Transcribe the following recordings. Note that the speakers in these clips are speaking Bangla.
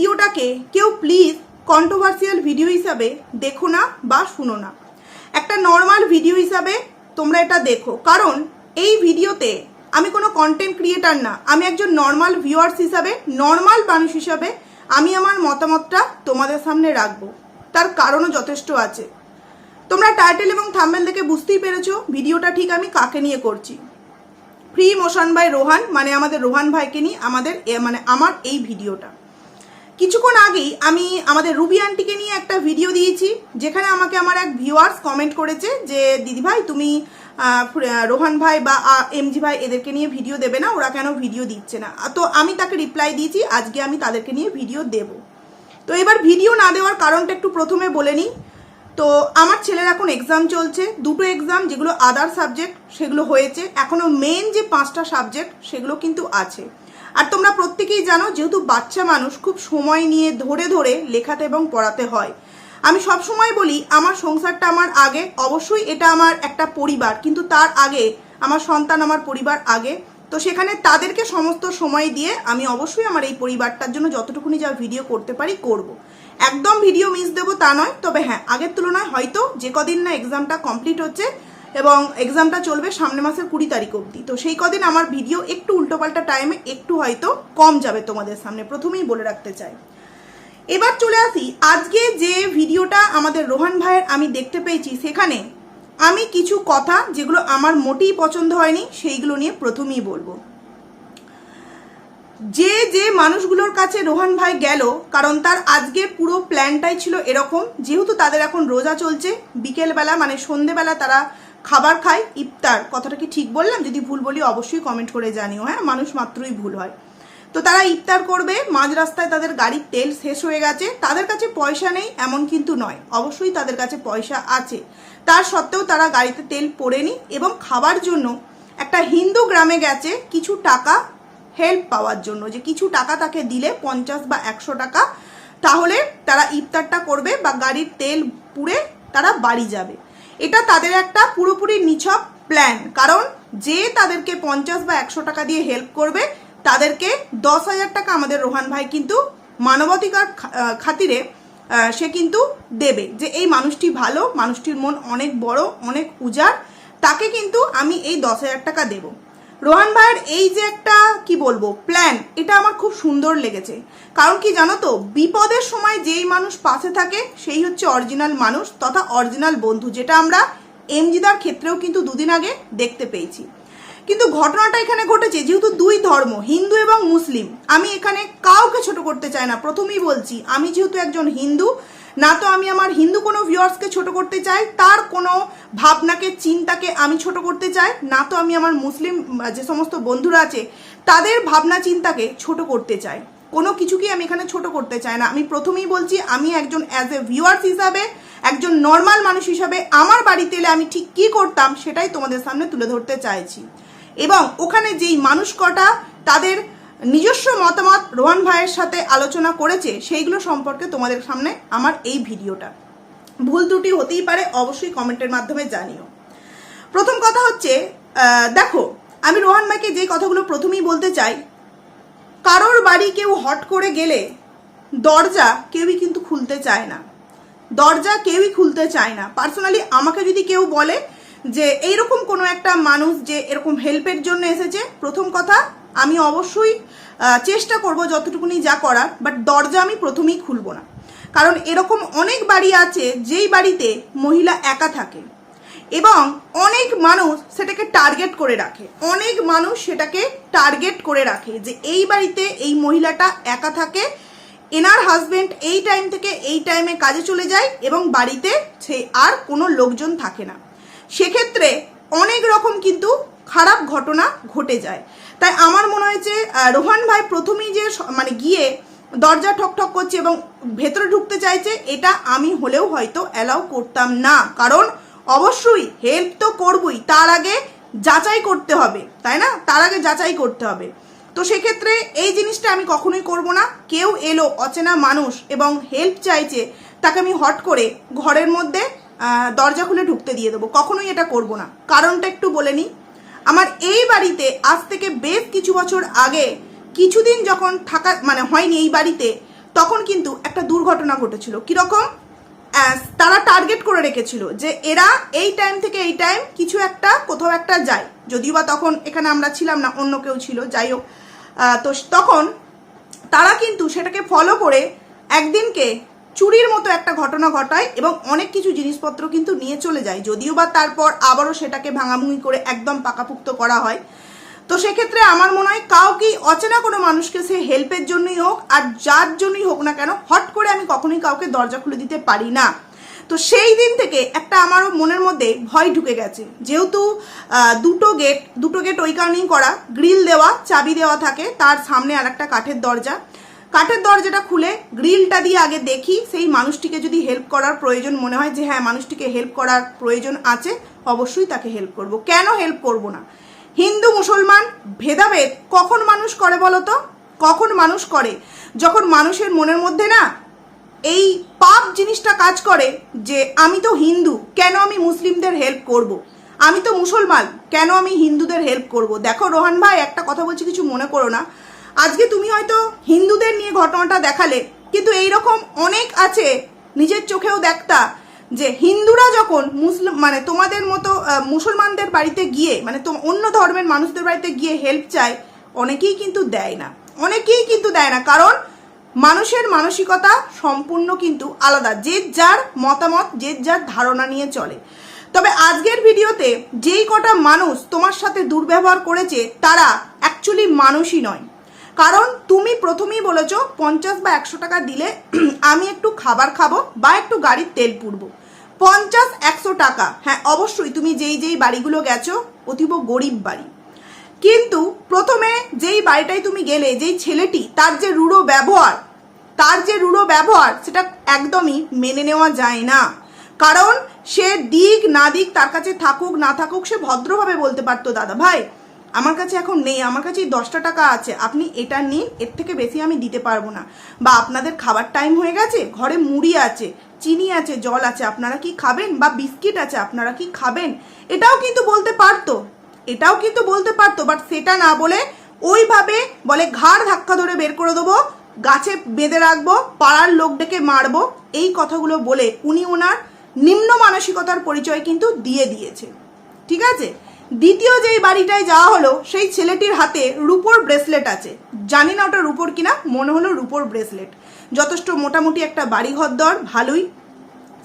ভিডিওটাকে কেউ প্লিজ কন্ট্রোভার্সিয়াল ভিডিও হিসাবে দেখো না বা শুনো না। একটা নর্মাল ভিডিও হিসাবে তোমরা এটা দেখো। কারণ এই ভিডিওতে আমি কোনো কন্টেন্ট ক্রিয়েটার না। আমি একজন নর্মাল ভিউয়ার্স হিসাবে নর্মাল মানুষ হিসাবে আমি আমার মতামতটা তোমাদের সামনে রাখব। তার কারণও যথেষ্ট আছে। তোমরা টাইটেল এবং থাম্বেল দেখে বুঝতেই পেরেছ ভিডিওটা ঠিক আমি কাকে নিয়ে করছি। ফ্রি মোশন বাই রোহান মানে আমাদের রোহান ভাইকে নিয়ে আমাদের মানে আমার এই ভিডিওটা। কিছুক্ষণ আগেই আমি আমাদের রুবি আন্টিকে নিয়ে একটা ভিডিও দিয়েছি, যেখানে আমাকে আমার এক ভিউয়ার্স কমেন্ট করেছে যে, দিদি ভাই, তুমি রোহান ভাই বা এমজি ভাই এদেরকে নিয়ে ভিডিও দেবে না, ওরা কেন ভিডিও দিচ্ছে না? তো আমি তাকে রিপ্লাই দিয়েছি, আজকে আমি তাদেরকে নিয়ে ভিডিও দেব। তো এবার ভিডিও না দেওয়ার কারণটা একটু প্রথমে বলে নিই। তো আমার ছেলের এখন এক্সাম চলছে, দুটো এক্সাম যেগুলো আদার সাবজেক্ট সেগুলো হয়েছে এখনও মেন যে পাঁচটা সাবজেক্ট সেগুলো কিন্তু আছে। আর তোমরা প্রত্যেকেই জানো যেহেতু বাচ্চা মানুষ খুব সময় নিয়ে ধরে ধরে লেখাতে এবং পড়াতে হয় আমি সব সময় বলি, আমার সংসারটা আমার আগে, অবশ্যই এটা আমার একটা পরিবার, কিন্তু তার আগে, আমার সন্তান আমার পরিবার আগে তো সেখানে তাদেরকে সমস্ত সময় দিয়ে আমি অবশ্যই আমার এই পরিবারটার জন্য যতটুকুনি যা ভিডিও করতে পারি করব। একদম ভিডিও মিস দেবো তা নয়, তবে হ্যাঁ আগের তুলনায় হয়তো যে কদিন না এক্সামটা কমপ্লিট হচ্ছে এবং এক্সামটা চলবে সামনে মাসের কুড়ি তারিখ অবধি। তো সেই কদিন আমার ভিডিও একটু উল্টোপাল্টা টাইমে একটু হয়তো কম যাবে তোমাদের সামনে। প্রথমেই বলে রাখতে চাই। এবার চলে আসি। আজকে যে ভিডিওটা আমাদের রোহান ভাইয়ের আমি দেখতে পেয়েছি, সেখানে আমি কিছু কথা যেগুলো আমার মোটেই পছন্দ হয়নি, সেইগুলো নিয়ে প্রথমেই বলব। যে যে মানুষগুলোর কাছে রোহান ভাই গেল, কারণ তার আজকের পুরো প্ল্যানটাই ছিল এরকম। যেহেতু তাদের এখন রোজা চলছে, বিকেলবেলা মানে সন্ধেবেলা তারা খাবার খায় ইফতার, কথাটা কি ঠিক বললাম? যদি ভুল বলি অবশ্যই কমেন্ট করে জানিও হ্যাঁ? মানুষ মাত্রই ভুল হয়। তো তারা ইফতার করবে, মাঝ রাস্তায় তাদের গাড়ির তেল শেষ হয়ে গেছে, তাদের কাছে পয়সা নেই, এমন কিন্তু নয়। অবশ্যই তাদের কাছে পয়সা আছে। তার সত্ত্বেও তারা গাড়িতে তেল পড়েনি এবং খাবার জন্য একটা হিন্দু গ্রামে গেছে কিছু টাকা হেল্প পাওয়ার জন্য, যে কিছু টাকা তাকে দিলে পঞ্চাশ বা একশো টাকা, তাহলে তারা ইফতারটা করবে বা গাড়ির তেল পুড়ে তারা বাড়ি যাবে। এটা তাদের একটা পুরোপুরি নিছক প্ল্যান কারণ যে তাদেরকে পঞ্চাশ বা একশো টাকা দিয়ে হেল্প করবে, তাদেরকে দশ হাজার টাকা আমাদের রোহান ভাই কিন্তু মানবাধিকার খাতিরে সে কিন্তু দেবে। যে এই মানুষটি ভালো, মানুষটির মন অনেক বড়, অনেক উজাড়, তাকে কিন্তু আমি এই দশ হাজার টাকা দেবো। রোহান ভাইয়ের এই যে একটা, কি বলব প্ল্যান এটা আমার খুব সুন্দর লেগেছে। কারণ কি জানো তো, বিপদের সময় যেই মানুষ পাশে থাকে, সেই হচ্ছে অরিজিনাল মানুষ তথা অরিজিনাল বন্ধু, যেটা আমরা এমজিদার ক্ষেত্রেও কিন্তু দুদিন আগে দেখতে পেয়েছি। কিন্তু ঘটনাটা এখানে ঘটেছে, যেহেতু দুই ধর্ম, হিন্দু এবং মুসলিম, আমি এখানে কাউকে ছোট করতে চাই না, প্রথমেই বলছি, আমি যেহেতু একজন হিন্দু না তো আমি আমার হিন্দু কোনো ভিউয়ার্সকে ছোট করতে চাই, তার কোনো ভাবনাকে, চিন্তাকে আমি ছোট করতে চাই, না তো আমি আমার মুসলিম যে সমস্ত বন্ধুরা আছে, তাদের ভাবনা, চিন্তাকে ছোট করতে চাই। কোনো কিছুকেই আমি এখানে ছোট করতে চাই না। আমি প্রথমেই বলছি, আমি একজন অ্যাজ এ ভিউয়ার্স হিসাবে, একজন নর্মাল মানুষ হিসাবে, আমার বাড়িতে এলে আমি ঠিক কী করতাম, সেটাই তোমাদের সামনে তুলে ধরতে চাইছি। এবং ওখানে যেই মানুষ কটা, তাদের নিজস্ব মতামত রোহান ভাইয়ের সাথে আলোচনা করেছে, সেইগুলো সম্পর্কে তোমাদের সামনে আমার এই ভিডিওটা। ভুল ত্রুটি হতেই পারে, অবশ্যই কমেন্টের মাধ্যমে জানিও। প্রথম কথা হচ্ছে দেখো, আমি রোহান ভাইকে যে কথাগুলো প্রথমেই বলতে চাই, কারোর বাড়ি কেউ হট করে গেলে দরজা কেউই কিন্তু খুলতে চায় না। দরজা কেউই খুলতে চায় না। পার্সোনালি আমাকে যদি কেউ বলে যে, এইরকম কোনো একটা মানুষ যে এরকম হেল্পের জন্য এসেছে, প্রথম কথা আমি অবশ্যই চেষ্টা করব যতটুকুনি যা করার বাট দরজা আমি প্রথমেই খুলব না। কারণ এরকম অনেক বাড়ি আছে, যেই বাড়িতে মহিলা একা থাকে এবং অনেক মানুষ সেটাকে টার্গেট করে রাখে। অনেক মানুষ সেটাকে টার্গেট করে রাখে যে এই বাড়িতে এই মহিলাটা একা থাকে, এনার হাজবেন্ড এই টাইম থেকে এই টাইমে কাজে চলে যায় এবং বাড়িতে সে আর কোনো লোকজন থাকে না। সেক্ষেত্রে অনেক রকম কিন্তু খারাপ ঘটনা ঘটে যায়। তাই আমার মনে হয়েছে রোহান ভাই প্রথমেই যে মানে গিয়ে দরজা ঠক ঠক করছে এবং ভেতরে ঢুকতে চাইছে, এটা আমি হলেও হয়তো অ্যালাউ করতাম না। কারণ অবশ্যই হেল্প তো করবই, তার আগে যাচাই করতে হবে, তাই না? তার আগে যাচাই করতে হবে। তো সেক্ষেত্রে এই জিনিসটা আমি কখনোই করব না। কেউ এলো, অচেনা মানুষ এবং হেল্প চাইছে, তাকে আমি হট করে ঘরের মধ্যে দরজা খুলে ঢুকতে দিয়ে দেবো। কখনোই এটা করব না। কারণটা একটু বলে নিই। আমার এই বাড়িতে আজ থেকে বেশ কিছু বছর আগে কিছুদিন যখন থাকা মানে হয়নি এই বাড়িতে, তখন কিন্তু একটা দুর্ঘটনা ঘটেছিল। কীরকম? তারা টার্গেট করে রেখেছিল যে এরা এই টাইম থেকে এই টাইম কিছু একটা, কোথাও একটা যায়। যদিও বা তখন এখানে আমরা ছিলাম না, অন্য কেউ ছিল, যাই হোক। তো তখন তারা কিন্তু সেটাকে ফলো করে একদিনকে চুরির মতো একটা ঘটনা ঘটায় এবং অনেক কিছু জিনিসপত্র কিন্তু নিয়ে চলে যায়, যদিও বা তারপর আবারও সেটাকে ভাঙাভুঙি করে একদম পাকাপুক্ত করা হয়। তো সেক্ষেত্রে আমার মনে হয় কাউকেই অচেনা কোনো মানুষকে সে হেল্পের জন্যই হোক আর যার জন্যই হোক না কেন, হট করে আমি কখনোই কাউকে দরজা খুলে দিতে পারি না। তো সেই দিন থেকে একটা আমারও মনের মধ্যে ভয় ঢুকে গেছে। যেহেতু দুটো গেট দুটো গেট ওই কারণেই করা, গ্রিল দেওয়া, চাবি দেওয়া থাকে, তার সামনে আর একটা কাঠের দরজা। কাঠের দরজাটা খুলে গ্রিলটা দিয়ে আগে দেখি, সেই মানুষটিকে যদি হেল্প করার প্রয়োজন মনে হয় যে হ্যাঁ মানুষটিকে হেল্প করার প্রয়োজন আছে, অবশ্যই তাকে হেল্প করব। কেন হেল্প করব না? হিন্দু, মুসলমান, ভেদাভেদ কখন মানুষ করে বলো তো? কখন মানুষ করে? যখন মানুষের মনের মধ্যে না এই পাপ জিনিসটা কাজ করে যে আমি তো হিন্দু, কেন আমি মুসলিমদের হেল্প করব। আমি তো মুসলমান, কেন আমি হিন্দুদের হেল্প করব। দেখো, রোহান ভাই, একটা কথা বলছি, কিছু মনে করো না। আজকে তুমি হয়তো হিন্দুদের নিয়ে ঘটনাটা দেখালে, কিন্তু এই রকম অনেক আছে নিজের চোখেও দেখতা যে হিন্দুরা যখন মুসলিম মানে তোমাদের মতো মুসলমানদের বাড়িতে গিয়ে মানে তো অন্য ধর্মের মানুষদের বাড়িতে গিয়ে হেল্প চায়, অনেকেই কিন্তু দেয় না। অনেকেই কিন্তু দেয় না, কারণ মানুষের মানসিকতা সম্পূর্ণ কিন্তু আলাদা, যে যার মতামত, যে যার ধারণা নিয়ে চলে। তবে আজকের ভিডিওতে যেই কটা মানুষ তোমার সাথে দুর্ব্যবহার করেছে, তারা অ্যাকচুয়ালি মানুষই নয়। কারণ তুমি প্রথমেই বলেছ পঞ্চাশ বা একশো টাকা দিলে আমি একটু খাবার খাব বা একটু গাড়ির তেল পুড়বো। পঞ্চাশ, একশো টাকা হ্যাঁ অবশ্যই তুমি যেই যেই বাড়িগুলো গেছো, অতীব গরিব বাড়ি। কিন্তু প্রথমে যেই বাড়িটায় তুমি গেলে, যেই ছেলেটি, তার যে রূঢ় ব্যবহার, তার যে রূঢ় ব্যবহার, সেটা একদমই মেনে নেওয়া যায় না। কারণ সে দিক না দিক তার কাছে থাকুক, না থাকুক, সে ভদ্রভাবে বলতে পারতো, দাদা ভাই আমার কাছে এখন নেই, আমার কাছে এই দশটা টাকা আছে। আপনি এটা নিন, এর থেকে বেশি আমি দিতে পারব না। বা আপনাদের খাবার টাইম হয়ে গেছে, ঘরে মুড়ি আছে, চিনি আছে, জল আছে, আপনারা কি খাবেন? বা বিস্কিট আছে, আপনারা কি খাবেন? এটাও কিন্তু বলতে পারতো। এটাও কিন্তু বলতে পারতো বাট সেটা না বলে ওইভাবে বলে ঘাড় ধাক্কা ধরে বের করে দেবো, গাছে বেঁধে রাখব, পাড়ার লোক ডেকে মারবো, এই কথাগুলো বলে উনি ওনার নিম্ন মানসিকতার পরিচয় কিন্তু দিয়ে দিয়েছে। ঠিক আছে? দ্বিতীয় যেই বাড়িটায় যাওয়া হলো, সেই ছেলেটির হাতে রুপোর ব্রেসলেট আছে। জানি না ওটা রুপোর কিনা, মনে হলো রুপোর ব্রেসলেট। যথেষ্ট মোটামুটি একটা বাড়ি ঘর দর, ভালোই।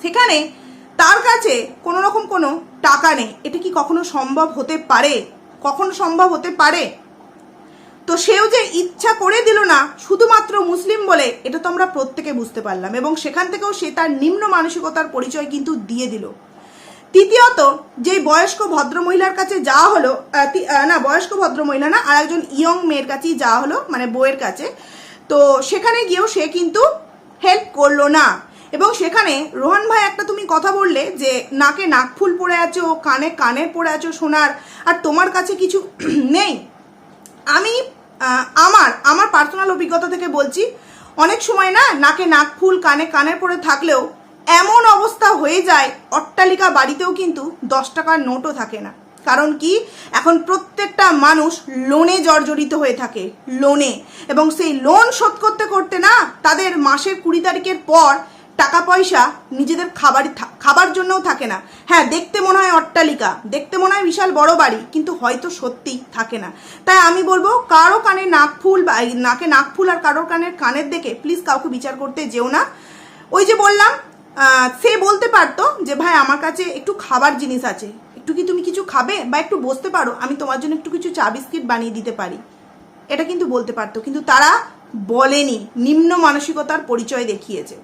সেখানে তার কাছে কোনো রকম কোনো টাকা নেই। এটা কি কখনো সম্ভব হতে পারে? কখনো সম্ভব হতে পারে? তো সেও যে ইচ্ছা করে দিল না, শুধুমাত্র মুসলিম বলে, এটা তো আমরা প্রত্যেকে বুঝতে পারলাম। এবং সেখান থেকেও সে তার নিম্ন মানসিকতার পরিচয় কিন্তু দিয়ে দিল। তৃতীয়ত যে বয়স্ক ভদ্রমহিলার কাছে যাওয়া হলো না, বয়স্ক ভদ্রমহিলা না, আর একজন ইয়ং মেয়ের কাছেই যাওয়া হলো মানে বউয়ের কাছে, তো সেখানে গিয়েও সে কিন্তু হেল্প করল না। এবং সেখানে রোহান ভাই একটা তুমি কথা বললে যে, নাকে নাকফুল পরে আছো কানে কানে পরে আছো সোনার, আর তোমার কাছে কিছু নেই। আমি আমার আমার পার্সোনাল অভিজ্ঞতা থেকে বলছি, অনেক সময় না, নাকে নাক ফুল কানে কানের পরে থাকলেও এমন অবস্থা হয়ে যায়, অট্টালিকা বাড়িতেও কিন্তু দশ টাকার নোটও থাকে না। কারণ কি? এখন প্রত্যেকটা মানুষ লোনে জর্জরিত হয়ে থাকে লোনে এবং সেই লোন শোধ করতে করতে না, তাদের মাসের কুড়ি তারিখের পর টাকা পয়সা নিজেদের খাবার খাবার জন্যও থাকে না। হ্যাঁ দেখতে মনে হয় অট্টালিকা, দেখতে মনে হয় বিশাল বড় বাড়ি, কিন্তু হয়তো সত্যিই থাকে না। তাই আমি বলব, কারও কানে নাক ফুল বা নাকে নাক ফুল আর কারোর কানের কানের দেখে প্লিজ কাউকে বিচার করতে যেও না। ওই যে বললাম সে বলতে পারতো যে, ভাই, আমার কাছে একটু খাবার জিনিস আছে। একটু কি তুমি কিছু খাবে? বা একটু বসতে পারো। আমি তোমার জন্য একটু কিছু চা বিস্কিট বানিয়ে দিতে পারি। এটা কিন্তু বলতে পারতো। কিন্তু তারা বলেনি। নিম্ন মানসিকতার পরিচয় দেখিয়েছে।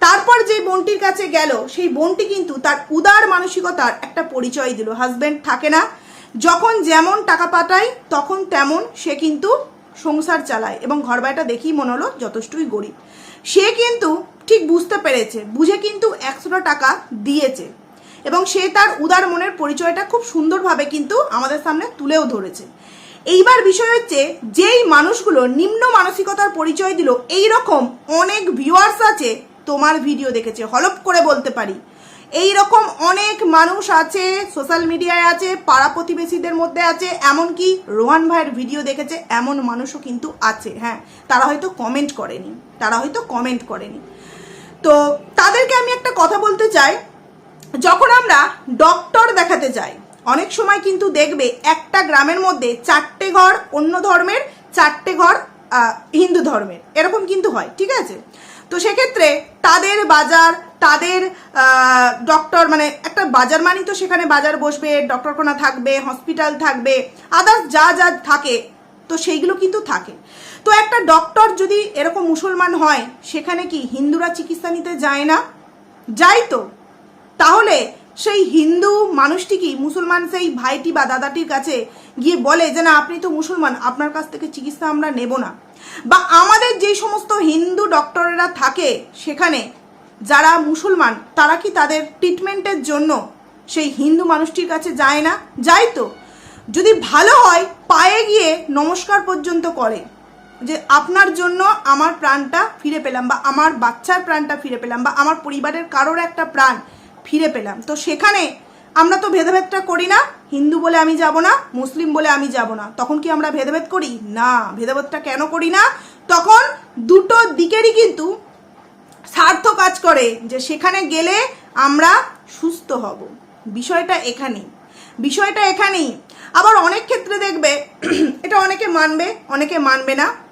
তারপর যে বোনটির কাছে গেল, সেই বোনটি কিন্তু তার উদার মানসিকতার একটা পরিচয় দিল। হাজব্যান্ড থাকে না। যখন যেমন টাকা পাঠায়, তখন তেমন সে কিন্তু সংসার চালায় এবং ঘর বাড়িটা দেখেই মনে হলো যথেষ্টই গরিব। সে কিন্তু ঠিক বুঝতে পেরেছে। বুঝে কিন্তু একশোটা টাকা দিয়েছে। এবং সে তার উদার মনের পরিচয়টা খুব সুন্দরভাবে কিন্তু আমাদের সামনে তুলেও ধরেছে। এইবার বিষয় হচ্ছে, যেই মানুষগুলো নিম্ন মানসিকতার পরিচয় দিল এই রকম অনেক ভিউয়ার্স আছে, তোমার ভিডিও দেখেছে, হলপ করে বলতে পারি। এই রকম অনেক মানুষ আছে সোশ্যাল মিডিয়ায় আছে, পাড়া প্রতিবেশীদের মধ্যে আছে, এমনকি রোহান ভাইয়ের ভিডিও দেখেছে, এমন মানুষও কিন্তু আছে হ্যাঁ। তারা হয়তো কমেন্ট করেনি, তারা হয়তো কমেন্ট করেনি। তো তাদেরকে আমি একটা কথা বলতে চাই। যখন আমরা ডক্টর দেখাতে যাই, অনেক সময় কিন্তু দেখবে একটা গ্রামের মধ্যে চারটে ঘর অন্য ধর্মের, চারটে ঘর হিন্দু ধর্মের। এরকম কিন্তু হয়, ঠিক আছে? তো সেক্ষেত্রে তাদের বাজার, তাদের ডক্টর মানে একটা বাজার মানি তো সেখানে বাজার বসবে, ডক্টরখানা থাকবে হসপিটাল থাকবে আদার্স যা যা থাকে, তো সেইগুলো কিন্তু থাকে। তো একটা ডক্টর যদি এরকম মুসলমান হয়, সেখানে কি হিন্দুরা চিকিৎসা নিতে যায় না? যাই তো। তাহলে সেই হিন্দু মানুষটি কি মুসলমান সেই ভাইটি বা দাদাটির কাছে গিয়ে বলে যে, না, আপনি তো মুসলমান, আপনার কাছ থেকে চিকিৎসা আমরা নেব না। বা আমাদের যে সমস্ত হিন্দু ডক্টরেরা থাকে সেখানে, যারা মুসলমান, তারা কি তাদের ট্রিটমেন্টের জন্য সেই হিন্দু মানুষটির কাছে যায় না? যায় তো। যদি ভালো হয়, পায়ে গিয়ে নমস্কার পর্যন্ত করে। যে আপনার জন্য আমার প্রাণটা ফিরে পেলাম বা আমার বাচ্চার প্রাণটা ফিরে পেলাম বা আমার পরিবারের কারোর একটা প্রাণ ফিরে পেলাম। তো সেখানে আমরা তো ভেদাভেদটা করি না, হিন্দু বলে আমি যাব না, মুসলিম বলে আমি যাব না। তখন কি আমরা ভেদাভেদ করি? না, ভেদাভেদটা কেন করি না? তখন দুটো দিকেরই কিন্তু স্বার্থ কাজ করে যে সেখানে গেলে আমরা সুস্থ হব। বিষয়টা এখানেই। বিষয়টা এখানেই। আবার অনেক ক্ষেত্রে দেখবে, এটা অনেকে মানবে অনেকে মানবে না।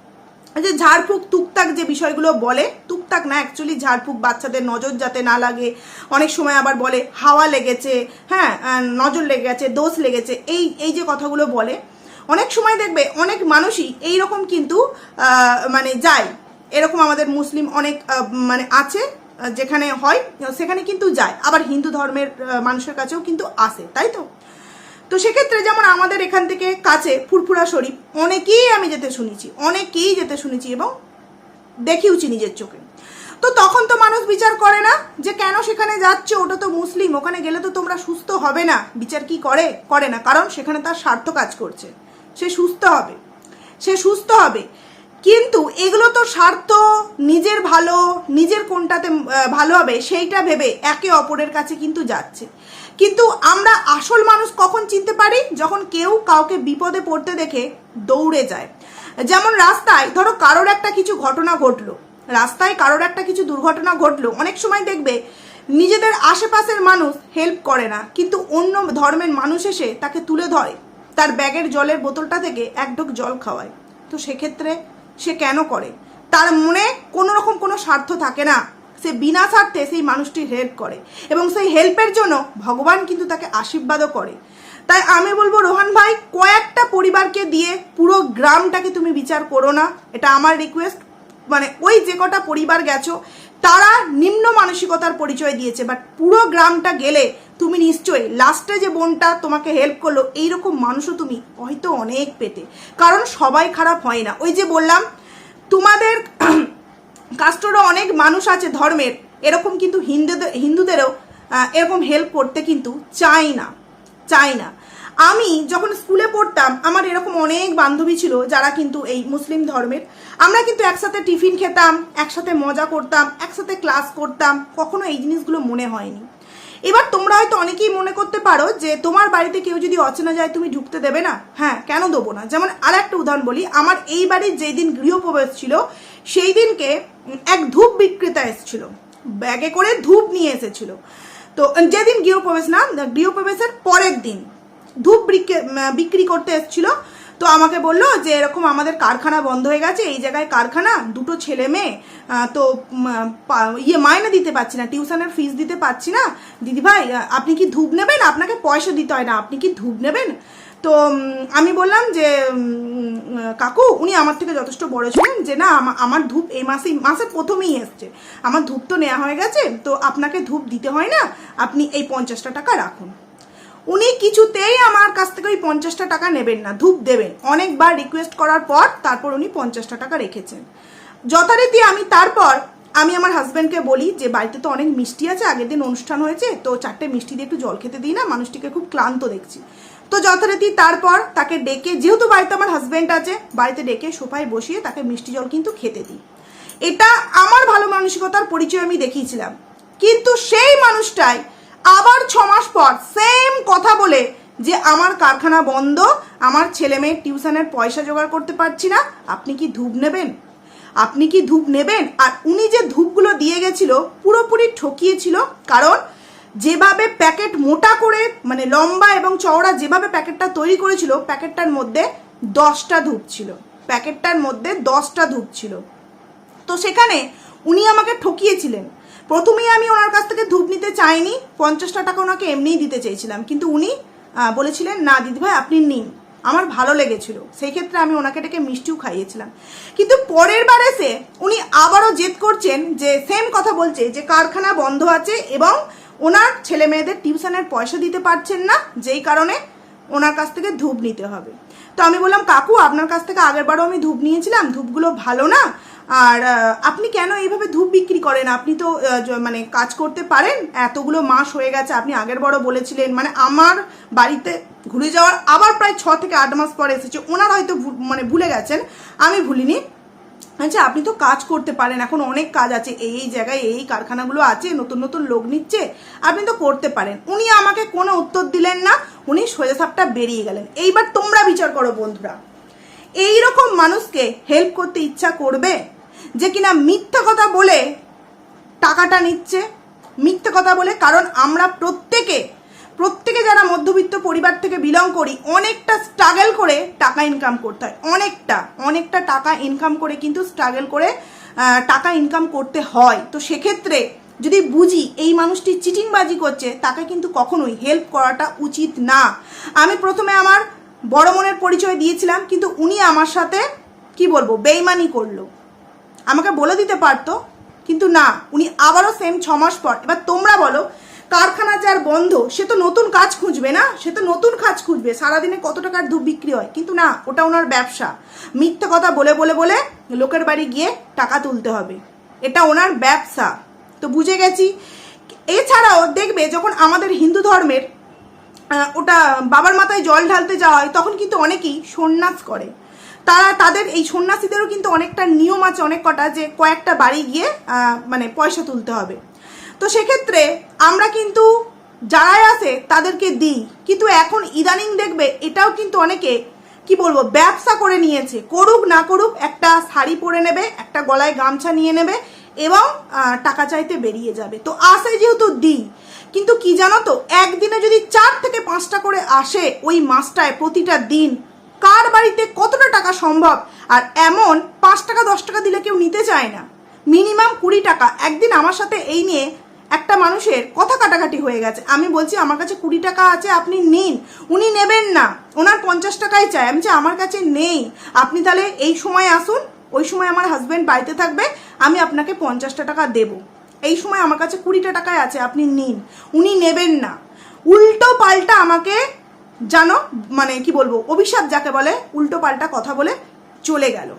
যে ঝাড়ফুঁক টুকটাক যে বিষয়গুলো বলে টুকটাক না অ্যাকচুয়ালি ঝাড়ফুঁক বাচ্চাদের নজর যাতে না লাগে। অনেক সময় আবার বলে, হাওয়া লেগেছে হ্যাঁ নজর লেগে গেছে, দোষ লেগেছে, এই এই যে কথাগুলো বলে, অনেক সময় দেখবে, অনেক মানুষই এই রকম কিন্তু মানে যায়। এরকম আমাদের মুসলিম অনেক মানে আছে যেখানে হয়, সেখানে কিন্তু যায়। আবার হিন্দু ধর্মের মানুষের কাছেও কিন্তু আসে, তাই তো? তো সেক্ষেত্রে যেমন আমাদের এখান থেকে কাছে ফুরফুরা শরীফ, অনেকেই আমি যেতে শুনেছি, অনেকেই যেতে শুনেছি এবং দেখিওছি নিজের চোখে। তো তখন তো মানুষ বিচার করে না যে কেন সেখানে যাচ্ছে, ওটা তো মুসলিম, ওখানে গেলে তো তোমরা সুস্থ হবে না। বিচার কি করে? করে না, কারণ সেখানে তার স্বার্থ কাজ করছে। সে সুস্থ হবে, সে সুস্থ হবে। কিন্তু এগুলো তো স্বার্থ, নিজের ভালো, নিজের কোনটাতে ভালো হবে, সেইটা ভেবে একে অপরের কাছে কিন্তু যাচ্ছে। কিন্তু আমরা আসল মানুষ কখন চিনতে পারি? যখন কেউ কাউকে বিপদে পড়তে দেখে দৌড়ে যায়। যেমন রাস্তায়, ধরো কারোর একটা কিছু ঘটনা ঘটলো। রাস্তায় কারোর একটা কিছু দুর্ঘটনা ঘটলো। অনেক সময় দেখবে, নিজেদের আশেপাশের মানুষ হেল্প করে না। কিন্তু অন্য ধর্মের মানুষ এসে তাকে তুলে ধরে। তার ব্যাগের জলের বোতলটা থেকে এক ঢোক জল খাওয়ায়। তো সেক্ষেত্রে সে কেন করে? তার মনে কোনো রকম কোনো স্বার্থ থাকে না। সে বিনা স্বার্থে সেই মানুষটির হেল্প করে এবং সেই হেল্পের জন্য ভগবান কিন্তু তাকে আশীর্বাদও করে। তাই আমি বলব, রোহান ভাই, কয়েকটা পরিবারকে দিয়ে পুরো গ্রামটাকে তুমি বিচার করো না। এটা আমার রিকোয়েস্ট মানে ওই যে কটা পরিবার গেছো, তারা নিম্ন মানসিকতার পরিচয় দিয়েছে বাট পুরো গ্রামটা গেলে তুমি নিশ্চয়ই লাস্টে যে বোনটা তোমাকে হেল্প করল, এইরকম মানুষও তুমি হয়তো অনেক পেতে। কারণ সবাই খারাপ হয় না। ওই যে বললাম, তোমাদের কাস্টরও অনেক মানুষ আছে ধর্মের, এরকম কিন্তু হিন্দুদের হিন্দুদেরও এরকম হেল্প করতে কিন্তু চাই না চাই না। আমি যখন স্কুলে পড়তাম, আমার এরকম অনেক বান্ধবী ছিল যারা কিন্তু এই মুসলিম ধর্মের। আমরা কিন্তু একসাথে টিফিন খেতাম, একসাথে মজা করতাম, একসাথে ক্লাস করতাম, কখনো এই জিনিসগুলো মনে হয়নি। এবার তোমরা হয়তো অনেকেই মনে করতে পারো যে তোমার বাড়িতে কেউ যদি অচেনা যায়, তুমি ঢুকতে দেবে না? হ্যাঁ কেন দেবো না? যেমন আর একটা উদাহরণ বলি, আমার এই বাড়ির যেই দিন গৃহপ্রবেশ ছিল সেই দিনকে এক ধূপ বিক্রেতা এসেছিল। ব্যাগে করে ধূপ নিয়ে এসেছিল। তো যেদিন গৃহপ্রবেশ না গৃহপ্রবেশের পরের দিন ধূপ বিক্রি- করতে এসেছিল। তো আমাকে বলল যে, এরকম আমাদের কারখানা বন্ধ হয়ে গেছে, এই জায়গায় কারখানা, দুটো ছেলে মেয়ে তো ইয়ে মাইনে দিতে পারছি না, টিউশনের ফিস দিতে পারছি না। দিদিভাই আপনি কি ধূপ নেবেন? আপনাকে পয়সা দিতে হয় না, আপনি কি ধূপ নেবেন? তো আমি বললাম যে কাকু, উনি আমার থেকে যথেষ্ট বড় ছিলেন যে না আমার ধূপ এই মাসেই, মাসের প্রথমেই এসছে। আমার ধূপ তো নেওয়া হয়ে গেছে, তো আপনাকে ধূপ দিতে হয় না, আপনি এই পঞ্চাশটা টাকা রাখুন। উনি কিছুতেই আমার কাছ থেকে ওই পঞ্চাশটা টাকা নেবেন না, ধূপ দেবেন। অনেকবার রিকোয়েস্ট করার পর, তারপর উনি পঞ্চাশটা টাকা রেখেছেন। যথারীতি আমি তারপর, আমি আমার হাজব্যান্ডকে বলি যে, বাড়িতে তো অনেক মিষ্টি আছে, আগের দিন অনুষ্ঠান হয়েছে, তো চারটে মিষ্টি দিয়ে একটু জল খেতে দিই না, মানুষটিকে খুব ক্লান্ত দেখছি। তো যথারীতি তারপর তাকে ডেকে, যেহেতু বাড়িতে আমার হাজব্যান্ড আছে, বাড়িতে ডেকে সোফায় বসিয়ে তাকে মিষ্টি জল কিন্তু খেতে দিই। এটা আমার ভালো মানসিকতার পরিচয় আমি দেখিয়েছিলাম। কিন্তু সেই মানুষটাই আবার ছ মাস পর সেম কথা বলে যে আমার কারখানা বন্ধ, আমার ছেলে মেয়ের টিউশনের পয়সা জোগাড় করতে পারছি না, আপনি কি ধূপ নেবেন? আপনি কি ধূপ নেবেন? আর উনি যে ধূপগুলো দিয়ে গেছিল, পুরোপুরি ঠকিয়েছিল, কারণ যেভাবে প্যাকেট মোটা করে মানে লম্বা এবং চওড়া যেভাবে প্যাকেটটা তৈরি করেছিল, প্যাকেটটার মধ্যে দশটা ধূপ ছিল। প্যাকেটটার মধ্যে দশটা ধূপ ছিল। তো সেখানে উনি আমাকে ঠকিয়েছিলেন। প্রথমেই আমি ওনার কাছ থেকে ধূপ নিতে চাইনি, পঞ্চাশটা টাকা ওনাকে এমনিই দিতে চেয়েছিলাম। কিন্তু উনি বলেছিলেন, না দিদিভাই আপনি নিন। আমার ভালো লেগেছিল। সেই ক্ষেত্রে আমি ওনাকে ডেকে মিষ্টিও খাইয়েছিলাম। কিন্তু পরের বার এসে উনি আবারও জেদ করছেন যে সেম কথা বলছে, যে কারখানা বন্ধ আছে এবং ওনার ছেলে মেয়েদের টিউশনের পয়সা দিতে পারছেন না, যেই কারণে ওনার কাছ থেকে ধূপ নিতে হবে। তো আমি বললাম, কাকু, আপনার কাছ থেকে আগেরবারও আমি ধূপ নিয়েছিলাম, ধূপগুলো ভালো না। আর আপনি কেন এইভাবে ধূপ বিক্রি করেন? আপনি তো মানে কাজ করতে পারেন। এতগুলো মাস হয়ে গেছে, আপনি আগের বড় বলেছিলেন। মানে আমার বাড়িতে ঘুরে যাওয়ার আবার প্রায় ছ থেকে আট মাস পরে এসেছে। ওনার হয়তো মানে ভুলে গেছেন। আমি ভুলিনি। আচ্ছা আপনি তো কাজ করতে পারেন, এখন অনেক কাজ আছে, এই এই জায়গায় এই কারখানাগুলো আছে, নতুন নতুন লোক নিচ্ছে, আপনি তো করতে পারেন। উনি আমাকে কোনো উত্তর দিলেন না, উনি সোজা সাপটা বেরিয়ে গেলেন। এইবার তোমরা বিচার করো, বন্ধুরা। এই রকম মানুষকে হেল্প করতে ইচ্ছা করবে যে কিনা মিথ্যা কথা বলে টাকাটা নিচ্ছে, মিথ্যে কথা বলে, কারণ আমরা প্রত্যেকে প্রত্যেকে যারা মধ্যবিত্ত পরিবার থেকে বিলং করি, অনেকটা স্ট্রাগল করে টাকা ইনকাম করতে হয়। অনেকটা অনেকটা টাকা ইনকাম করে কিন্তু স্ট্রাগল করে টাকা ইনকাম করতে হয়। তো সেক্ষেত্রে যদি বুঝি এই মানুষটি চিটিংবাজি করছে, তাকে কিন্তু কখনোই হেল্প করাটা উচিত না। আমি প্রথমে আমার বড় মনের পরিচয় দিয়েছিলাম, কিন্তু উনি আমার সাথে, কি বলব, বেইমানি করল। আমাকে বলে দিতে পারতো, কিন্তু না, উনি আবারও সেম ছ মাস পর। এবার তোমরা বলো কারখানা যার বন্ধ, সে তো নতুন কাজ খুঁজবে না? সে তো নতুন কাজ খুঁজবে। সারাদিনে কত টাকার ধূপ বিক্রি হয়? কিন্তু না, ওটা ওনার ব্যবসা। মিথ্যে কথা বলে বলে বলে লোকের বাড়ি গিয়ে টাকা তুলতে হবে। এটা ওনার ব্যবসা। তো বুঝে গেছি। এছাড়াও দেখবে যখন আমাদের হিন্দু ধর্মের ওটা বাবার মাথায় জল ঢালতে যাওয়া হয়, তখন কিন্তু অনেকেই সন্ন্যাস করে। তারা তাদের এই সন্ন্যাসীদেরও কিন্তু অনেকটা নিয়ম আছে, অনেক কটা, যে কয়েকটা বাড়ি গিয়ে মানে পয়সা তুলতে হবে। তো সেক্ষেত্রে আমরা কিন্তু যারাই আসে তাদেরকে দিই। কিন্তু এখন ইদানিং দেখবে এটাও কিন্তু অনেকে, কি বলব, ব্যবসা করে নিয়েছে। করুক না করুক, একটা শাড়ি পরে নেবে, একটা গলায় গামছা নিয়ে নেবে এবং টাকা চাইতে বেরিয়ে যাবে। তো আসে যেহেতু দিই। কিন্তু কি জানো তো, একদিনে যদি চার থেকে পাঁচটা করে আসে ওই মাসটায়, প্রতিটা দিন, কার বাড়িতে কতটা টাকা সম্ভব? আর এমন পাঁচ টাকা, দশ টাকা দিলে কেউ নিতে চায় না। মিনিমাম কুড়ি টাকা। একদিন আমার সাথে এই নিয়ে একটা মানুষের কথা কাটাকাটি হয়ে গেছে। আমি বলছি, আমার কাছে কুড়ি টাকা আছে, আপনি নিন। উনি নেবেন না। ওনার পঞ্চাশ টাকাই চাই। আমি যে আমার কাছে নেই। আপনি তাহলে এই সময় আসুন। ওই সময় আমার হাজব্যান্ড বাড়িতে থাকবে। আমি আপনাকে পঞ্চাশটা টাকা দেবো। এই সময় আমার কাছে কুড়িটা টাকায় আছে, আপনি নিন। উনি নেবেন না। উল্টো পাল্টা আমাকে জানো মানে কি বলব, অভিশাপ যাকে বলে, উল্টো পাল্টা কথা বলে চলে গেল।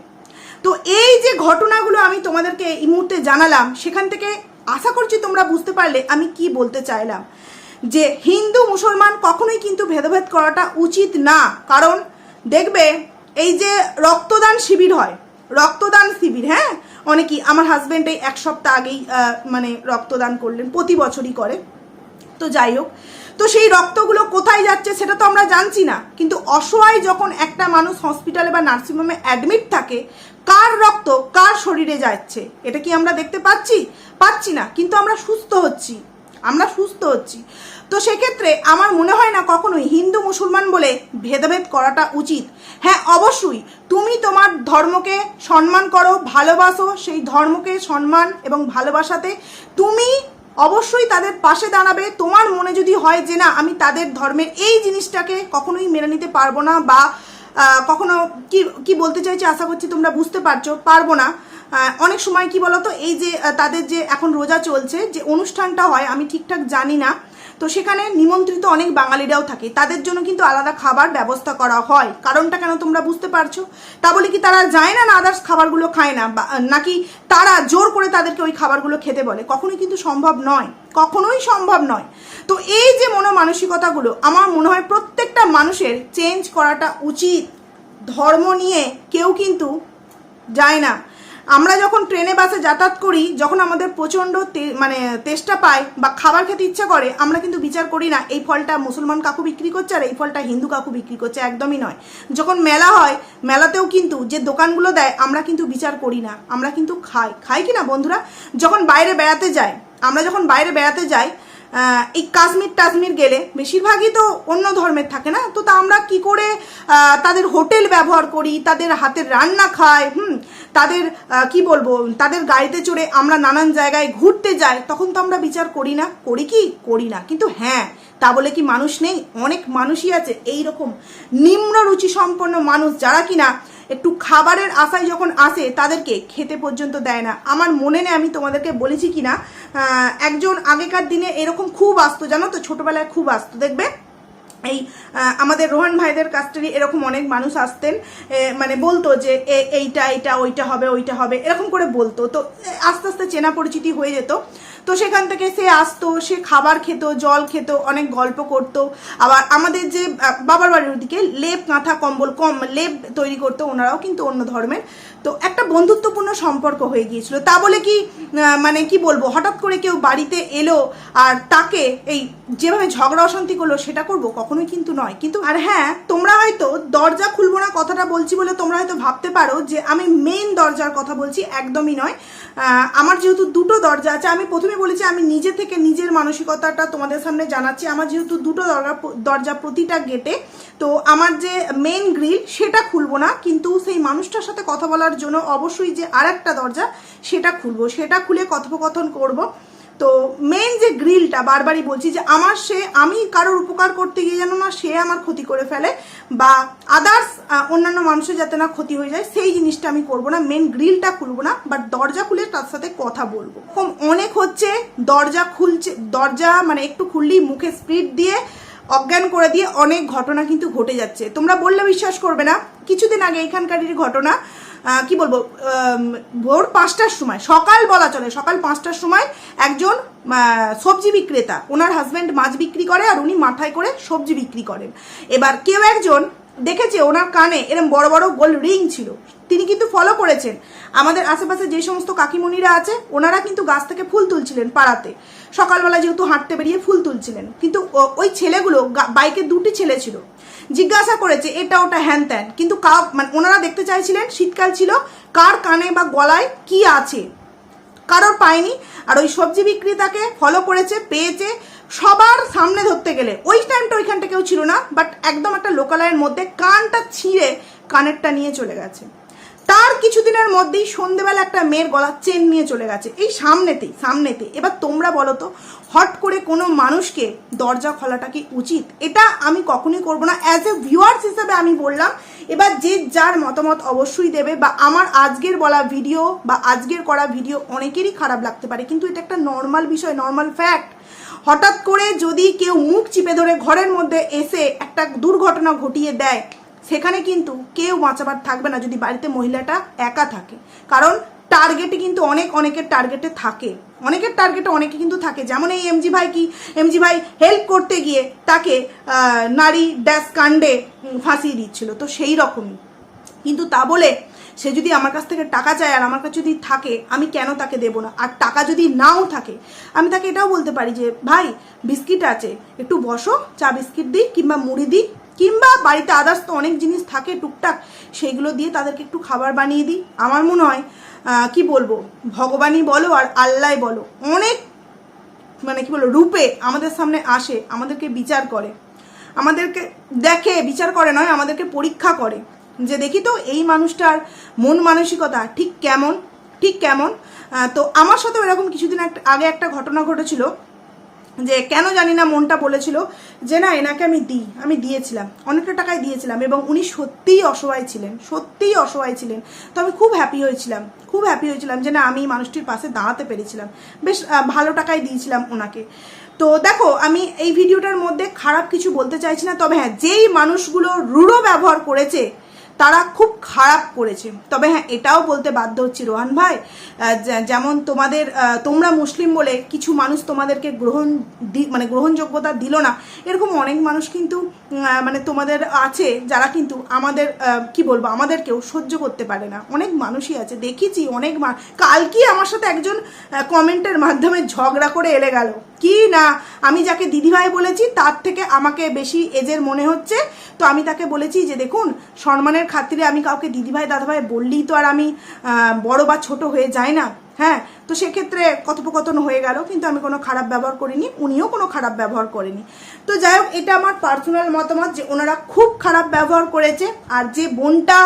তো এই যে ঘটনাগুলো আমি তোমাদেরকে এই মুহূর্তে জানালাম, সেখান থেকে আশা করছি তোমরা বুঝতে পারলে আমি কি বলতে চাইলাম। যে হিন্দু মুসলমান কখনোই কিন্তু ভেদাভেদ করাটা উচিত না। কারণ দেখবে, এই যে রক্তদান শিবির হয়, রক্তদান শিবির হ্যাঁ? অনেকেই, আমার হাজব্যান্ড এই এক সপ্তাহ আগেই মানে রক্তদান করলেন, প্রতি বছরই করে। তো যাই হোক, তো সেই রক্তগুলো কোথায় যাচ্ছে সেটা তো আমরা জানছি না। কিন্তু অসহায় যখন একটা মানুষ হসপিটালে বা নার্সিংহোমে অ্যাডমিট থাকে কার রক্ত কার শরীরে যাচ্ছে? এটা কি আমরা দেখতে পাচ্ছি? পাচ্ছি না, কিন্তু আমরা সুস্থ হচ্ছি। আমরা সুস্থ হচ্ছি। তো সেক্ষেত্রে আমার মনে হয় না কখনোই হিন্দু মুসলমান বলে ভেদাভেদ করাটা উচিত। হ্যাঁ অবশ্যই তুমি তোমার ধর্মকে সম্মান করো, ভালোবাসো, সেই ধর্মকে সম্মান এবং ভালোবাসাতে তুমি অবশ্যই তাদের পাশে দাঁড়াবে। তোমার মনে যদি হয় যে না, আমি তাদের ধর্মের এই জিনিসটাকে কখনোই মেনে নিতে পারব না বা কখনো কি কি বলতে চাইছি আশা করছি তোমরা বুঝতে পারছ, পারব না। অনেক সময় কি বলতো, এই যে তাদের যে এখন রোজা চলছে, যে অনুষ্ঠানটা হয়, আমি ঠিকঠাক জানি না তো সেখানে নিমন্ত্রিত অনেক বাঙালিরাও থাকে। তাদের জন্য কিন্তু আলাদা খাবার ব্যবস্থা করা হয়। কারণটা কেন তোমরা বুঝতে পারছ? তা বলে কি তারা যায় না না আদার্স খাবারগুলো খায় না? নাকি তারা জোর করে তাদেরকে ওই খাবারগুলো খেতে বলে? কখনোই কিন্তু সম্ভব নয়। কখনোই সম্ভব নয়। তো এই যে মনোমানসিকতাগুলো, আমার মনে হয় প্রত্যেকটা মানুষের চেঞ্জ করাটা উচিত। ধর্ম নিয়ে কেউ কিন্তু যায় না। আমরা যখন ট্রেনে, বাসে যাতায়াত করি, যখন আমাদের প্রচণ্ড মানে তেষ্টা পায় বা খাবার খেতে ইচ্ছা করে, আমরা কিন্তু বিচার করি না, এই ফলটা মুসলমান কাকু বিক্রি করছে আর এই ফলটা হিন্দু কাকু বিক্রি করছে, একদমই নয়। যখন মেলা হয়, মেলাতেও কিন্তু যে দোকানগুলো দেয়, আমরা কিন্তু বিচার করি না, আমরা কিন্তু খাই। খাই কি না, বন্ধুরা? যখন বাইরে বেড়াতে যাই, আমরা যখন বাইরে বেড়াতে যাই এই কাশ্মীর টাশ্মীর গেলে বেশিরভাগই তো অন্য ধর্মের থাকে না? তো তা আমরা কি করে তাদের হোটেল ব্যবহার করি, তাদের হাতের রান্না খাই, হুম? তাদের কি বলব, তাদের গাড়িতে চড়ে আমরা নানান জায়গায় ঘুরতে যাই, তখন তো আমরা বিচার করি না। করি কি? করি না। কিন্তু হ্যাঁ তা বলে কি মানুষ নেই? অনেক মানুষই আছে। এই রকম নিম্ন রুচি সম্পন্ন মানুষ যারা কিনা একটু খাবারের আশায় যখন আসে তাদেরকে খেতে পর্যন্ত দেয় না। আমার মনে নেই আমি তোমাদেরকে বলেছি কিনা। আহ, একজন আগেকার দিনে এরকম খুব আসতো জানো তো? ছোটবেলায় খুব আসতো দেখবে? এই আমাদের রোহান ভাইদের থেকে এরকম অনেক মানুষ আসতেন মানে বলতো যে এইটা এইটা ওইটা হবে ওইটা হবে। এরকম করে বলতো। তো আস্তে আস্তে চেনা পরিচিতি হয়ে যেত। তো সেখান থেকে সে আসতো, সে খাবার খেত, জল খেত, অনেক গল্প করত। আবার আমাদের যে বাবার বাড়ির ওদিকে লেপ কাঁথা কম্বল কম, লেপ তৈরি করতো ওনারাও, কিন্তু অন্য ধর্মের তো একটা বন্ধুত্বপূর্ণ সম্পর্ক হয়ে গিয়েছিল। তা বলে কি মানে কি বলব, হঠাৎ করে কেউ বাড়িতে এলো আর তাকে এই যেভাবে ঝগড়া অশান্তি করল সেটা করব কখনোই কিন্তু নয়। কিন্তু আর হ্যাঁ তোমরা হয়তো দরজা খুলবো না কথাটা বলছি বলে তোমরা হয়তো ভাবতে পারো যে আমি মেন দরজার কথা বলছি একদমই নয়। আমার যেহেতু দুটো দরজা আছে, আমি প্রথমে বলেছি আমি নিজে থেকে নিজের মানসিকতাটা তোমাদের সামনে জানাচ্ছি। আমার যেহেতু দুটো দরজা দরজা প্রতিটা গেটে তো আমার যে মেন গ্রিল সেটা খুলবো না, কিন্তু সেই মানুষটার সাথে কথা বলার জন্য অবশ্যই যে আর একটা দরজা, সেটা খুলবো। সেটা খুলে কথোপকথন করব। তো মেন যে গ্রিলটা বারবারই বলছি যে আমার সে, আমি কারোর উপকার করতে গিয়ে যেন না সে আমার ক্ষতি করে ফেলে বা আদার্স অন্যান্য মানুষের যাতে না ক্ষতি হয়ে যায়, সেই জিনিসটা আমি করব না। মেন গ্রিলটা খুলবো না বাট দরজা খুলে তার সাথে কথা বলব। অনেক হচ্ছে, দরজা খুলছে, দরজা মানে একটু খুললেই মুখে স্পিড দিয়ে, অজ্ঞান করে দিয়ে অনেক ঘটনা কিন্তু ঘটে যাচ্ছে। তোমরা বললে বিশ্বাস করবে না, কিছুদিন আগে এখানকারই ঘটনা কি বলব ভোর পাঁচটার সময়, সকাল বলা চলে, সকাল পাঁচটার সময় একজন সবজি বিক্রেতা, ওনার হাজব্যান্ড মাছ বিক্রি করে আর উনি মাথায় করে সবজি বিক্রি করেন। এবার কেউ একজন দেখেছে ওনার কানে এরম বড় বড় গোল রিং ছিল, তিনি কিন্তু ফলো করেছেন। আমাদের আশেপাশে যে সমস্ত কাকিমণিরা আছে, ওনারা কিন্তু গাছ থেকে ফুল তুলছিলেন পাড়াতে। সকালবেলা যেহেতু হাঁটতে বেরিয়ে ফুল তুলছিলেন, কিন্তু ওই ছেলেগুলো বাইকে দুটি ছেলে ছিল। জিজ্ঞাসা করেছে, এটা ওটা হ্যান ত্যান। কিন্তু কা মানে ওনারা দেখতে চাইছিলেন শীতকাল ছিল, কার কানে বা গলায় কি আছে? কারোর পায়নি, আর ওই সবজি বিক্রেতাকে ফলো করেছে, পেয়েছে, সবার সামনে ধরতে গেলে। ওই টাইমটা ওইখানটা কেউ ছিল না বাট একদম একটা লোকালয়ের মধ্যে কানটা ছিঁড়ে কানেরটা নিয়ে চলে গেছে। তার কিছুদিনের মধ্যেই সন্ধেবেলা একটা মেয়ের গলার চেন নিয়ে চলে গেছে। এই সামনেতেই সামনেতে এবার তোমরা বলো তো, হট করে কোনো মানুষকে দরজা খোলাটা কি উচিত? এটা আমি কখনোই করব না। অ্যাজ এ ভিউয়ার্স হিসেবে আমি বললাম, এবার যে যার মতামত অবশ্যই দেবে বা আমার আজকের বলা ভিডিও বা আজকের করা ভিডিও অনেকেরই খারাপ লাগতে পারে, কিন্তু এটা একটা নর্মাল বিষয় নর্মাল ফ্যাক্ট হঠাৎ করে যদি কেউ মুখ চিপে ধরে ঘরের মধ্যে এসে একটা দুর্ঘটনা ঘটিয়ে দেয় সেখানে কিন্তু কেউ বাঁচাবার থাকবে না যদি বাড়িতে মহিলাটা একা থাকে। কারণ টার্গেটে কিন্তু অনেক অনেকের টার্গেটে থাকে। অনেকের টার্গেটে অনেকে কিন্তু থাকে। যেমন এই এমজি ভাই কি? এমজি ভাই হেল্প করতে গিয়ে তাকে নারী ড্যাশ কাণ্ডে ফাঁসিয়ে দিচ্ছিল। তো সেই রকমই। কিন্তু তা বলে সে যদি আমার কাছ থেকে টাকা চায় আর আমার কাছে যদি থাকে, আমি কেন তাকে দেবো না? আর টাকা যদি নাও থাকে, আমি তাকে এটাও বলতে পারি যে, ভাই, বিস্কিট আছে, একটু বসো, চা বিস্কিট দিই কিংবা মুড়ি দিই কিংবা বাড়িতে আদার্স তো অনেক জিনিস থাকে, টুকটাক সেইগুলো দিয়ে তাদেরকে একটু খাবার বানিয়ে দিই। আমার মনে হয় কি বলব? ভগবানই বলো আর আল্লাহ বলো। অনেক মানে কি বলব, রূপে আমাদের সামনে আসে, আমাদেরকে বিচার করে। আমাদেরকে দেখে, বিচার করে নয়, আমাদেরকে পরীক্ষা করে। যে দেখি তো এই মানুষটার মন মানসিকতা ঠিক কেমন ঠিক কেমন। তো আমার সাথেও এরকম কিছুদিন আগে একটা ঘটনা ঘটেছিল। যে কেন জানি না মনটা বলেছিল যে না, এনাকে আমি দিই, আমি দিয়েছিলাম, অনেকটা টাকায় দিয়েছিলাম এবং উনি সত্যিই অসহায় ছিলেন, সত্যিই অসহায় ছিলেন। তো আমি খুব হ্যাপি হয়েছিলাম, খুব হ্যাপি হয়েছিলাম যে না, আমি মানুষটির পাশে দাঁড়াতে পেরেছিলাম। বেশ ভালো টাকায় দিয়েছিলাম ওনাকে। তো দেখো, আমি এই ভিডিওটার মধ্যে খারাপ কিছু বলতে চাইছি না, তবে হ্যাঁ যেই মানুষগুলো রূঢ় ব্যবহার করেছে তারা খুব খারাপ করেছে। তবে হ্যাঁ এটাও বলতে বাধ্য হচ্ছি রোহান ভাই যেমন তোমাদের তোমরা মুসলিম বলে কিছু মানুষ তোমাদেরকে গ্রহণ মানে গ্রহণযোগ্যতা দিল না, এরকম অনেক মানুষ কিন্তু মানে তোমাদের আছে যারা কিন্তু আমাদের কি বলব, আমাদেরকেও সহ্য করতে পারে না। অনেক মানুষই আছে, দেখেছি অনেক মা- কালকে আমার সাথে একজন কমেন্টের মাধ্যমে ঝগড়া করে এলে গেল। কি না? আমি যাকে দিদিভাই বলেছি, তার থেকে আমাকে বেশি এজের মনে হচ্ছে। তো আমি তাকে বলেছি যে, দেখুন, সম্মানের খাতিরে আমি কাউকে দিদিভাই, দাদাভাই বললেই তো আর আমি বড় বা ছোট হয়ে যাই না। হ্যাঁ তো সেক্ষেত্রে কথোপকথন হয়ে গেল, কিন্তু আমি কোনো খারাপ ব্যবহার করিনি, উনিও কোনো খারাপ ব্যবহার করেনি। তো যাই হোক, এটা আমার পার্সোনাল মতামত যে, ওনারা খুব খারাপ ব্যবহার করেছে, আর যে বোনটা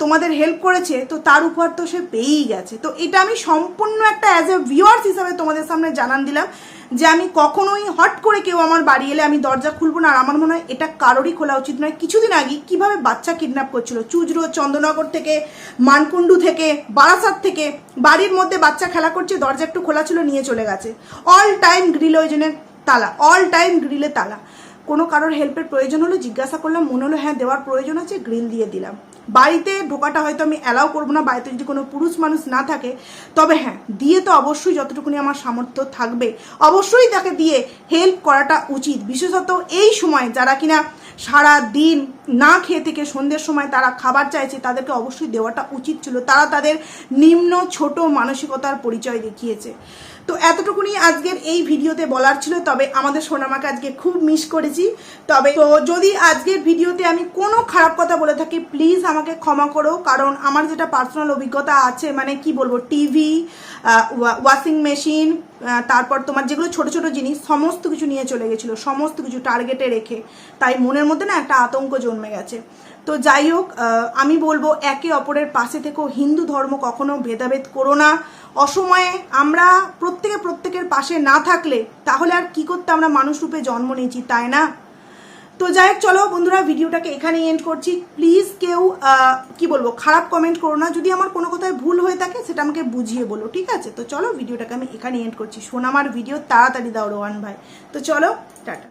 তোমাদের হেল্প করেছে, তো তার উপর তো সে পেয়েই গেছে। তো এটা আমি সম্পূর্ণ একটা অ্যাজ এ ভিউয়ার্স হিসাবে তোমাদের সামনে জানান দিলাম। যে আমি কখনোই হট করে কেউ আমার বাড়ি এলে আমি দরজা খুলবো না। আর আমার মনে হয় এটা কারোরই খোলা উচিত নয়। কিছুদিন আগে কীভাবে বাচ্চা কিডন্যাপ করছিল? চুজরো, চন্দ্রনগর থেকে, মানকুণ্ডু থেকে, বারাসাত থেকে, বাড়ির মধ্যে বাচ্চা খেলা করছে, দরজা একটু খোলা ছিল, নিয়ে চলে গেছে। অল টাইম গ্রিল ওই তালা। অল টাইম গ্রিলে তালা। কোনো কারোর হেল্পের প্রয়োজন হলো, জিজ্ঞাসা করলাম, মনে হলো হ্যাঁ দেওয়ার প্রয়োজন আছে গ্রিল দিয়ে দিলাম। বাড়িতে ঢোকাটা হয়তো আমি অ্যালাউ করব না, বাড়িতে যদি কোনো পুরুষ মানুষ না থাকে, তবে হ্যাঁ দিয়ে তো অবশ্যই যতটুকুনি আমার সামর্থ্য থাকবে, অবশ্যই তাকে দিয়ে হেল্প করাটা উচিত। বিশেষত এই সময় যারা কিনা সারা দিন না খেয়ে থেকে সন্ধ্যের সময় তারা খাবার চাইছে, তাদেরকে অবশ্যই দেওয়াটা উচিত ছিল। তারা তাদের নিম্ন ছোট মানসিকতার পরিচয় দেখিয়েছে। তো এতটুকুনি আজকের এই ভিডিওতে বলার ছিল, তবে আমাদের সোনামাকে আজকে খুব মিস করেছি। তবে তো যদি আজকের ভিডিওতে আমি কোনো খারাপ কথা বলে থাকি প্লিজ আমাকে ক্ষমা করো, কারণ আমার যেটা পার্সোনাল অভিজ্ঞতা আছে মানে কি বলব টিভি ওয়াশিং মেশিন তারপর তোমার যেগুলো ছোট ছোট জিনিস, সমস্ত কিছু নিয়ে চলে গেছিল, সমস্ত কিছু টার্গেটে রেখে। তাই মনের মধ্যে না একটা আতঙ্ক জন্মে গেছে। তো যাই হোক আমি বলব একে অপরের পাশে থেকেও হিন্দু ধর্ম কখনো ভেদাভেদ করো না। অসময়ে আমরা প্রত্যেকে প্রত্যেকের পাশে না থাকলে তাহলে আর কি করতে আমরা মানুষ রূপে জন্ম নিয়েছি, তাই না? তো যাই হোক, চলো বন্ধুরা, ভিডিওটাকে এখানেই এন্ড করছি। প্লিজ কেউ কি বলব, খারাপ কমেন্ট করো না। যদি আমার কোনো কথায় ভুল হয়ে থাকে, সেটা আমাকে বুঝিয়ে বলো, ঠিক আছে? তো চলো, ভিডিওটাকে আমি এখানে এন্ড করছি। শোনামার ভিডিও তাড়াতাড়ি দাও, রোহান ভাই। তো চলো, টাটা।